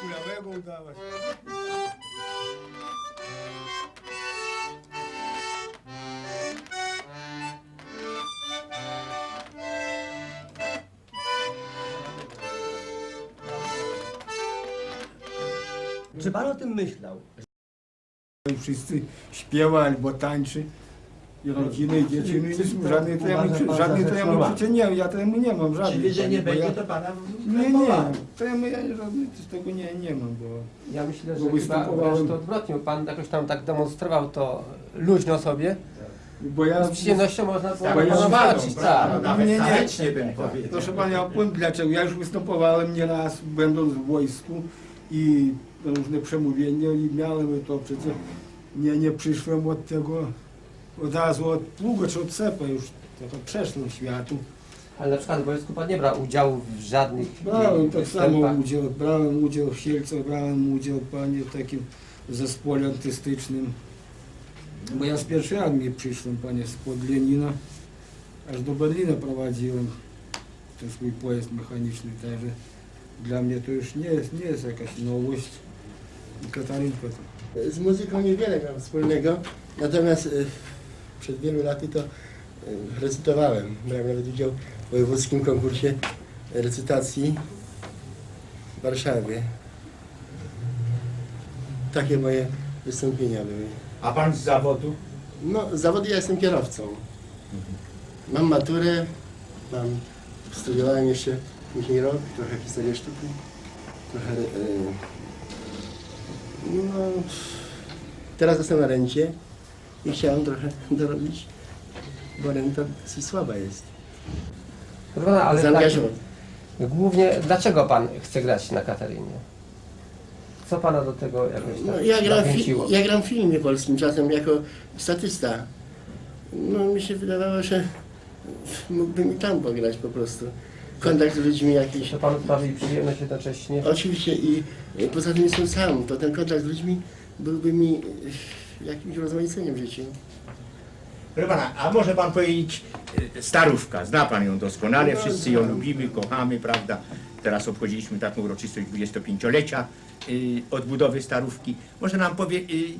kulawego udawać. Czy pan o tym myślał? Wszyscy śpiewa albo tańczy. I rodziny, i dzieci, nic, to żadnej pan żadnej przecież nie, ja temu nie mam żadnej. Czyli, że nie bo ja- będzie, to pana Nie, nie, to ja, żadnej z tego nie, nie mam, bo... Ja myślę, Bo że chyba wręcz to odwrotnie. Pan jakoś tam tak demonstrował to luźno sobie. Bo ja... Z przyjemnością można było Bo uważam, zobaczyć. Tak. Nawet nie, nie. tanecznie bym powiedział. Proszę pana, ja powiem dlaczego. Ja już występowałem nieraz, będąc w wojsku i różne przemówienia i miałem to przecież nie, nie przyszłem od tego od razu od pługa czy od cepa już trochę przeszłem światu. Ale na przykład w wojsku pan nie brał udziału w żadnych Brałem tak samo występach. udział, brałem udział w Sielce, brałem udział panie w takim zespole artystycznym. Bo ja z pierwszej armii przyszłem, panie, spod Lenina, aż do Berlina prowadziłem ten swój pojazd mechaniczny, także dla mnie to już nie jest, nie jest jakaś nowość. I Katarynka to. Z muzyką niewiele miałem wspólnego, natomiast y, przed wielu laty to y, recytowałem. Brałem nawet udział w wojewódzkim konkursie recytacji w Warszawie. Takie moje wystąpienia były. A pan z zawodu? No, z zawodu ja jestem kierowcą. Mam maturę, mam, studiowałem jeszcze później rok, trochę historię sztuki, trochę... y, no, teraz jestem na rencie i chciałem trochę dorobić, bo renta dosyć słaba jest. Proszę pana, ale tak, głównie dlaczego pan chce grać na Katarynie? Co pana do tego jakoś No, tak ja, gram zachęciło? ja gram w filmie polskim czasem jako statysta. No mi się wydawało, że mógłbym i tam pograć po prostu. Kontakt z ludźmi jakiś. To panu sprawi przyjemność jednocześnie. Oczywiście i i poza tym jestem sam, to ten kontakt z ludźmi byłby mi y, jakimś rozmaiceniem w życiu. Proszę pana, a może pan powiedzieć, y, starówka, zna pan ją doskonale, wszyscy ją lubimy, kochamy, prawda? Teraz obchodziliśmy taką uroczystość 25-lecia y, odbudowy starówki. Może nam powie, y,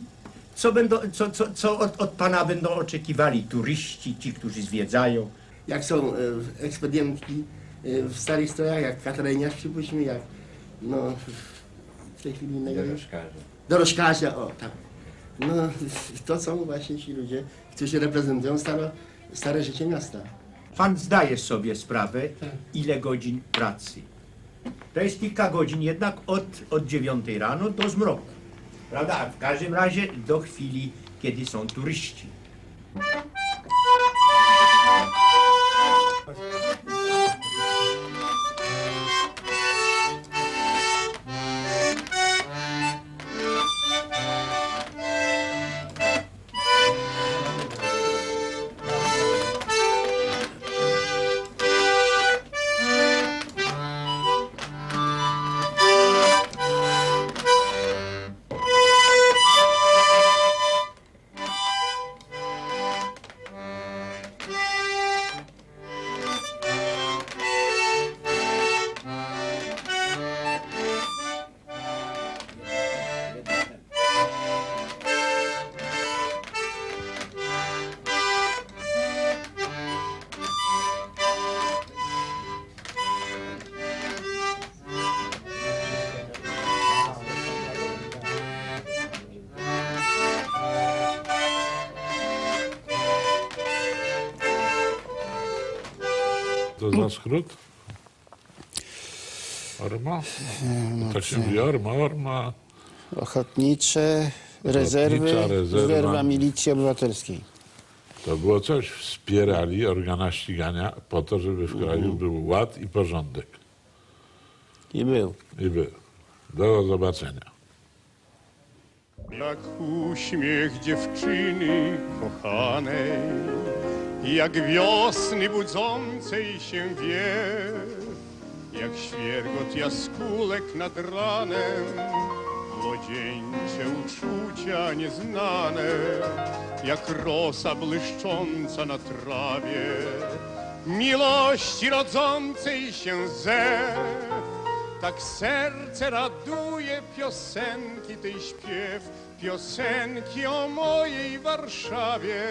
co, będą, co, co, co od, od pana będą oczekiwali turyści, ci, którzy zwiedzają? Jak są y, ekspedientki y, w starych strojach, jak katareniarz przypuśćmy, jak no w tej chwili innego o tak. No to są właśnie ci ludzie, którzy reprezentują staro, stare życie miasta. Pan zdaje sobie sprawę, ile godzin pracy. To jest kilka godzin jednak od, od 9 rano do zmroku. Prawda? A W każdym razie do chwili, kiedy są turyści. To za skrót? Orma? Tak się mówi, orma, orma. Ochotnicze rezerwy, Ochotnicza rezerwa. rezerwa milicji obywatelskiej. To było coś, wspierali organa ścigania po to, żeby w kraju był ład i porządek. I był. I był. Do zobaczenia. Jak uśmiech dziewczyny kochanej, jak wiosny budzącej się wiew, jak świergot jaskółek nad ranem, młodzieńcze uczucia nieznane, jak rosa błyszcząca na trawie, miłości rodzącej się zew, tak serce raduje piosenki tej śpiew, piosenki o mojej Warszawie.